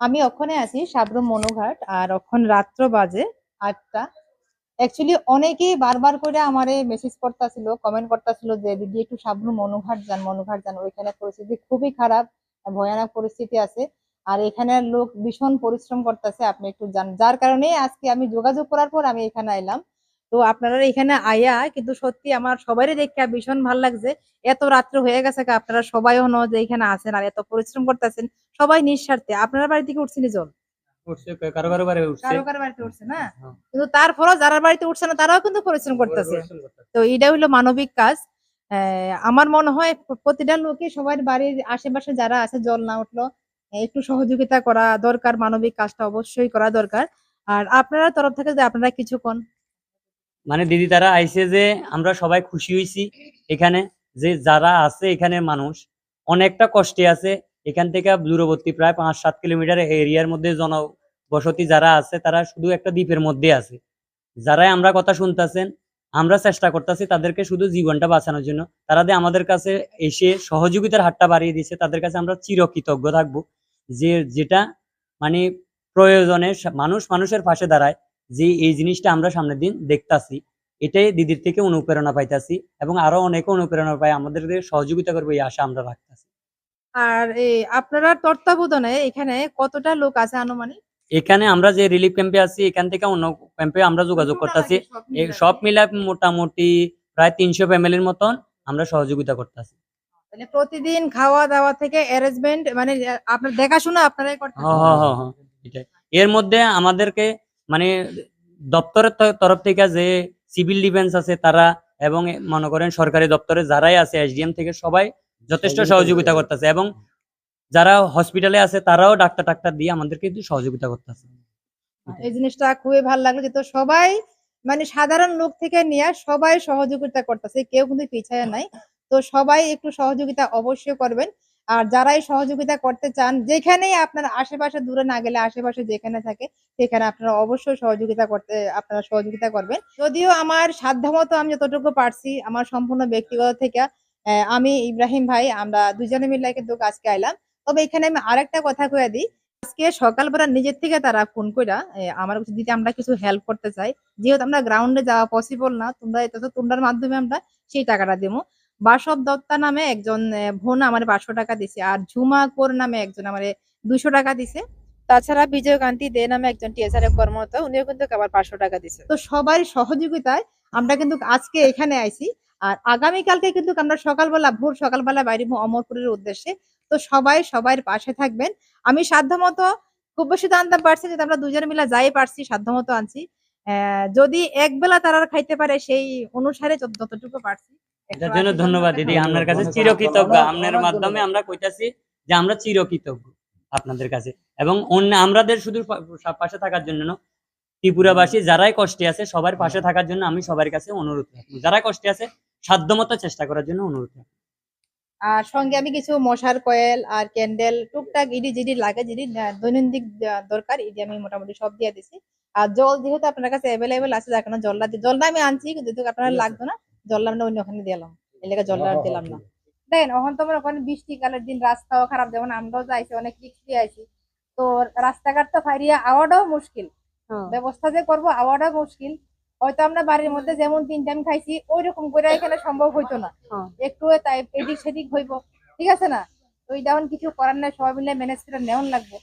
আমি ওখানে আছি সাবরুম মনোঘাট, আর ওখান রাত্র বাজে আটটা। অ্যাকচুয়ালি অনেকেই বারবার করে আমারে মেসেজ করতেছিল কমেন্ট করতেছিল যে, দিদি, একটু সাবরুম মনোঘাট যান মনোঘাট যান। ওইখানে পরিস্থিতি খুবই খারাপ, ভয়ানক পরিস্থিতি আছে। আর এখানের লোক ভীষণ পরিশ্রম করতেছে, আপনি একটু যান। যার কারণে আজকে আমি যোগাযোগ করার পর আমি এখানে এলাম। তো আপনারা এখানে আয়া কিন্তু সত্যি আমার সবারই দেখে ভীষণ ভালো লাগছে। এত রাত্র হয়ে গেছে আপনারা সবাই হন যে এখানে আছেন আর এত পরিশ্রম করতেছেন সবাই নিঃস্বার্থে। আপনার বাড়ি থেকে উঠছেনি জল কারও কারও বাড়িতে উঠছে। না? হ্যাঁ। কিন্তু তারপরও যারা বাড়িতে উঠছে না তারাও কিন্তু পরিশ্রম করতেছে। তো এটা হলো মানবিক কাজ। আহ, আমার মনে হয় প্রতিটা লোকে সবার বাড়ির আশেপাশে যারা আছে জল না উঠল একটু সহযোগিতা করা দরকার মানবিক কাজটা অবশ্যই করা দরকার। আর আপনারা তরফ থেকে যদি আপনারা কিছু কোন। মানে দিদি তারা আইছে যে আমরা সবাই খুশি হয়েছি এখানে, যে যারা আছে এখানে মানুষ, অনেকটা কষ্টে আছে। এখান থেকে দূরবর্তী প্রায় পাঁচ সাত কিলোমিটার এরিয়ার মধ্যে জনবসতি যারা আছে, তারা শুধু একটা দ্বীপের মধ্যে আছে। যারাই আমরা কথা শুনতেছেন, আমরা চেষ্টা করতেছি তাদেরকে শুধু জীবনটা বাঁচানোর জন্য। তারা যে আমাদের কাছে এসে সহযোগিতার হাতটা বাড়িয়ে দিয়েছে, তাদের কাছে আমরা চিরকৃতজ্ঞ থাকব। যে যেটা মানে প্রয়োজনে মানুষ মানুষের পাশে দাঁড়ায় যে এই জিনিসটা আমরা সামনের দিন দেখতাছি এটাই দিদির থেকে অনুপ্রেরণা পাইতাছি এবং আরও অনেকে অনুপ্রেরণা পাই আমাদেরকে সহযোগিতা করবে এই আশা আমরা রাখতেছি। আর আপনারা তত্ত্বাবধানে এখানে কতটা লোক আছে আনুমানিক? এখানে আমরা যে রিলিফ ক্যাম্পে আছি এখান থেকে অন্য ক্যাম্পে আমরা যোগাযোগ করতেছি। সব মিলা মোটামুটি প্রায় তিনশো ফ্যামিলির মতন আমরা সহযোগিতা করতেছি। মানে প্রতিদিন খাওয়া দাওয়া থেকে অ্যারেঞ্জমেন্ট মানে আপনার দেখাশোনা আপনারাই করতে হ হ হ হ, এর মধ্যে আমাদেরকে মানে দপ্তরের তরফ থেকে যে সিভিল ডিফেন্স আছে তারা এবং মনে করেন সরকারি দপ্তরে যারাই আছে এসডিএম থেকে সবাই যথেষ্ট সহযোগিতা করতেছে। এবং যারা হসপিটালে আছে তারাও ডাক্তার টাক্তার দিয়ে আমাদেরকে কিন্তু সহযোগিতা করতেছে। এই জিনিসটা খুবই ভালো লাগল যে তো সবাই মানে সাধারণ লোক থেকে নিয়ে সবাই সহযোগিতা করতেছে কেউ কিন্তু পিছায় নাই। তো সবাই একটু সহযোগিতা অবশ্যই করবেন। আর যারাই সহযোগিতা করতে চান, যেখানেই আপনার আশেপাশে দূরে না গেলে আশেপাশে যেখানে থাকে, সেখানে আপনারা অবশ্যই সহযোগিতা করতে, আপনারা সহযোগিতা করবেন। যদিও আমার সাধ্যমতো আমি যতটুকু পারছি, আমার সম্পূর্ণ ব্যক্তিগত থেকে আমি ইব্রাহিম ভাই, আমরা দুজনে মিলে কিন্তু আজকে আইলাম। তবে এখানে আমি আরেকটা কথা কয়ে দিই, আজকে সকালবেলা নিজের থেকে তারা ফোন কইরা আমার কাছে দিদি আমরা কিছু হেল্প করতে চাই, যেহেতু আমরা গ্রাউন্ডে যাওয়া পসিবল না, তোমরা তোমরার মাধ্যমে আমরা সেই টাকাটা দেবো। বাসব দত্তা নামে একজন বোন আমার পাঁচশো টাকা দিছে আর ঝুমা কোর নামে একজন আমার দুশো টাকা দিছে। তাছাড়া বিজয়কান্তি দে নামে একজন টিএসআর কর্মরত, উনিও কিন্তু আবার পাঁচশো টাকা দিছে। তো সবার সহযোগিতায় আমরা কিন্তু আজকে এখানে আইছি আর আগামীকালকে কিন্তু আমরা সকালবেলা, ভোর সকালবেলা বাইরে অমরপুরের উদ্দেশ্যে, তো সবাই সবার পাশে থাকবেন। আমি সাধ্যমতো খুব বেশি তো আনতে পারছি যে আমরা দুজনে মিলে যাই পারছি, সাধ্যমতো আনছি। যদি এক বেলা তারা খাইতে পারে, সেই অনুসারে যতটুকু পারছি। এটার জন্য ধন্যবাদ দিদি। আপনার কাছে চিরকৃতজ্ঞ। আপনার মাধ্যমে আমরা কইতাছি যে আমরা চিরকৃতজ্ঞ আপনাদের কাছে। এবং অন্য আমাদের শুধু পাশে থাকার জন্য না ত্রিপুরাবাসী যারাই কষ্টে আছে সবার পাশে থাকার জন্য আমি সবার কাছে অনুরোধ রাখব। যারা কষ্টে আছে সাধ্যমতো চেষ্টা করার জন্য অনুরোধ রাখব। আর সঙ্গে আমি কিছু মশার কয়েল আর ক্যান্ডেল টুকটাক ইডি জিডি লাগে আহ, দৈনন্দিন দরকার ইডি আমি মোটামুটি সব দিয়ে দিছি। আর জল যেহেতু আপনার কাছে অ্যাভেলেবেল আছে যার কারণে জলটা জলটা আমি আনছি কিন্তু যেহেতু আপনার লাগতো না জলটা আমরা অন্য ওখানে দিলাম। এই লেগে জলটা আর দিলাম না। দেখেন এখন তো আমরা ওখানে বৃষ্টি কালের দিন রাস্তাও খারাপ যেমন আমরাও যাইছি অনেক রিক্স দিয়ে আইছি। তো রাস্তাঘাট তো ফাইরিয়া আওয়াটাও মুশকিল। ব্যবস্থা যে করব আওয়াটাও মুশকিল। হয়তো আমরা বাড়ির মধ্যে যেমন তিন টাইম খাইছি ওই রকম করে এখানে সম্ভব হইতো না। হ্যাঁ। একটু তাই এদিক সেদিক হইব ঠিক আছে না? তো এই যেমন কিছু করার নাই সবাই মিলে ম্যানেজ করে নেওয়ান লাগবে।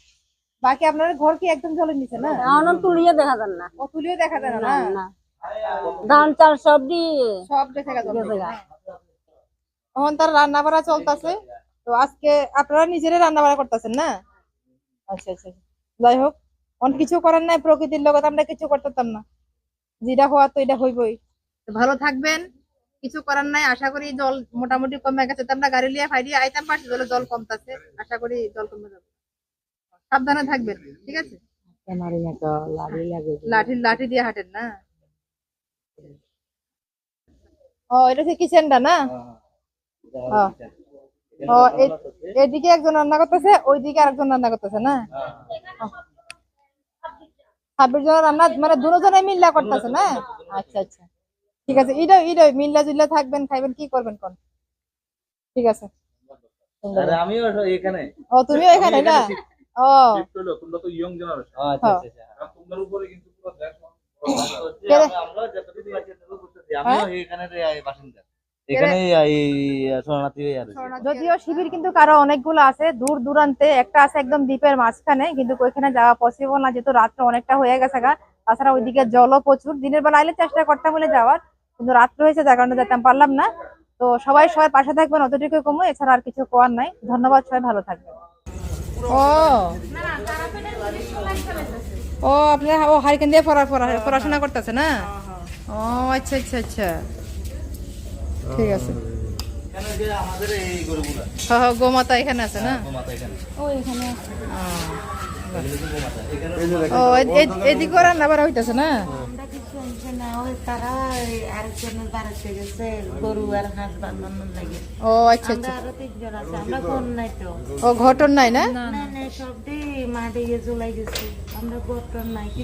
বাকি আপনার ঘর কি একদম জলের নিচে না? এখনও তুলিয়ে দেখা যান না। ও তুলিও দেখা যায় না না? না না। ধান চাল সব দিয়ে সব দেখে গেছে। এখন তার রান্না বাড়া চলতেছে। তো আজকে আপনারা নিজেরাই রান্না বাড়া করতেছেন না? আচ্ছা আচ্ছা যাই হোক অনেক কিছু করার নাই প্রকৃতির লগত আমরা কিছু করতেতাম না। যেটা হওয়ার তো এটা হইবই। ভালো থাকবেন। কিছু করার নাই আশা করি জল মোটামুটি কমে গেছে। আমরা গাড়ি লিয়ে ফাইরি আইতাম পাশে জলে জল কমতাছে। আশা করি জল কমে যাবে। সাবধানে থাকবেন ঠিক আছে? লাঠি লাঠি দিয়ে হাঁটেন না? ও এটা হচ্ছে কিচেনটা না? হ্যাঁ। ও এদিকে একজন রান্না করতেছে ওইদিকে আরেকজন রান্না করতেছে না? ছাব্বিশ জন রান্না মানে দুজনে মিল্লা করতেছে না? আচ্ছা আচ্ছা। ঠিক আছে ইডো ইডো মিল্লা জুল্লা থাকবেন খাইবেন কি করবেন কোন? ঠিক আছে। আমিও এখানে। ও তুমিও এখানে না? ও। তোমরা তো ইয়ং জেনারেশন আচ্ছা আচ্ছা আচ্ছা। উপরে কিন্তু পুরো হ্যাঁ? যদিও শিবির কিন্তু কারও অনেকগুলো আছে দূর দূরান্তে একটা আছে একদম দ্বীপের মাঝখানে কিন্তু ওইখানে যাওয়া পসিবল না যেহেতু রাত্রে অনেকটা হয়ে গেছে গা। তাছাড়া ওইদিকে জলও প্রচুর দিনের বেলা আইলে চেষ্টা করতাম বলে যাওয়ার কিন্তু রাত্রে হয়েছে যার কারণে যেতাম পারলাম না। তো সবাই সবাই পাশে থাকবেন অতটুকু কমো এছাড়া আর কিছু কোয়ার নাই। ধন্যবাদ সবাই ভালো থাকবেন। ও। ও আপনার ও হারিকেন দিয়ে পড়া পড়া- পড়াশোনা করতেছে না? ও আচ্ছা আচ্ছা আচ্ছা। ঠিক আছে। এখানে যে আমাদের এই গরুগুলা? হ হ, গোমাতা এখানে আছে না? গোমাতা এখানে। ও এখানে ও এদিকে রান্না বাড়া হইতেছে না? ও আচ্ছা আচ্ছা। আরও তিনজন আছে আমরা কোন নাই তো। ও ঘটন নাই না? সব দিয়ে মাঠে জ্বলাই গেছে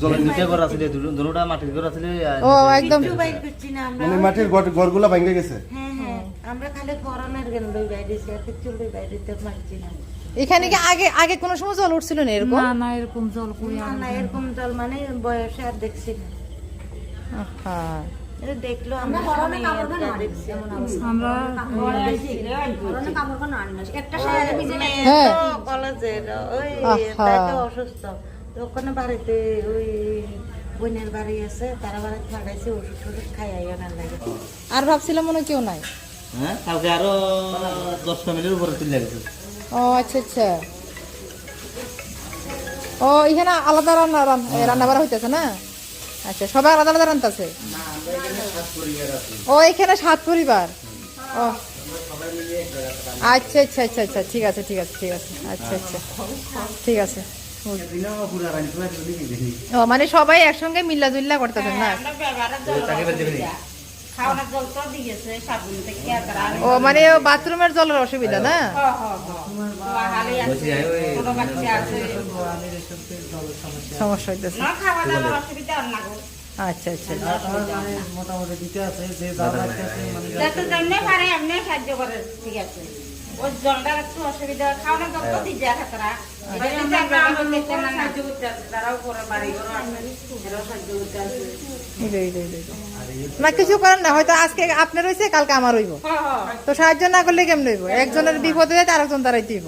জলের নিচে ঘর আছে দুটা মাটির ঘর আছে ও একদম। বাইর না মানে মাটির ঘর- ঘরগুলা ভেঙে গেছে? হ্যাঁ হ্যাঁ। আমরা খালি করোনার গেল লই বাইরেছি আর কিছু লই বাইরেতে পারছি না। এখানে কি আগে আগে কোনো সময় জল উঠছিল না এরকম? না না এরকম জল কই না না এরকম জল মানে বয়সে আর দেখছি না। আহা। এটা দেখল আমরা সবাই আর দেখছি। আমরা করোনা কাপড় না একটা সারা ভিজে হ্যাঁ। কলেজের ওই তাই তো অসুস্থ। তো ওখানে বাড়িতে ওই বোনের বাড়ি আছে তারা বাড়িতে পাঠাইছে ওষুধ টষুধ খাই আনার লাগে। আর ভাবছিলাম মনে কেউ নাই। হ্যাঁ কালকে আরও দশ ফ্যামিলির উপরে তুলে গেছে ও আচ্ছা আচ্ছা। ও এখানে আলাদা রান্না রান- রান্না বাড়া হইতেছে না? আচ্ছা সবাই আলাদা আলাদা রান্তাছে ও এখানে সাত পরিবার। ও। আচ্ছা আচ্ছা আচ্ছা আচ্ছা ঠিক আছে ঠিক আছে ঠিক আছে আচ্ছা আচ্ছা। ঠিক আছে। ও মানে সবাই একসঙ্গে মিল্লা জুল্লা করতেছেন না? ও মানে বাথরুমের জলের অসুবিধা না? সমস্যা হইতেছে। আচ্ছা আচ্ছা। করে ঠিক আছে খাওয়ানো যত দিতে খাতারা সাহায্য করতে আছে করে ঘরও আছে। এরাও সাহায্য করতে আছে এই যে, এই যে, এই যে, এই যে। না কিছু করেন না। হয়তো আজকে আপনার হয়েছে কালকে আমার হইব। তো সাহায্য না করলে কেমন হইব? একজনের বিপদ হয়ে যায় আরেকজন দাঁড়াইতে হইব।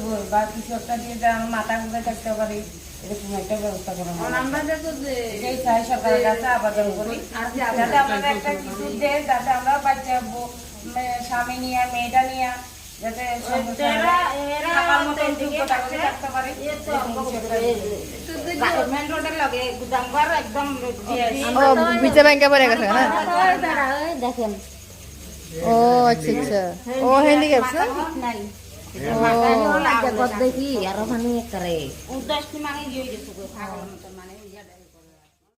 বল- বা কিছু একটা দিয়ে দেয় আমার মাথা গুঁজে থাকতে পারি। এরকম একটা ব্যবস্থা করো চাই সরকারের কাছে আবেদন করি। যাতে আমাদের একটা কিছু দেয় যাতে আমরা বাচ্চা স্বামী নিয়ে মেয়েটা নিয়ে যাতে থাকার মতো থাকতে পারি। ঘর গেছে দেখেন ও আচ্ছা আচ্ছা। ও নাই দেখি আর ওখানে করে মানে মতো মানে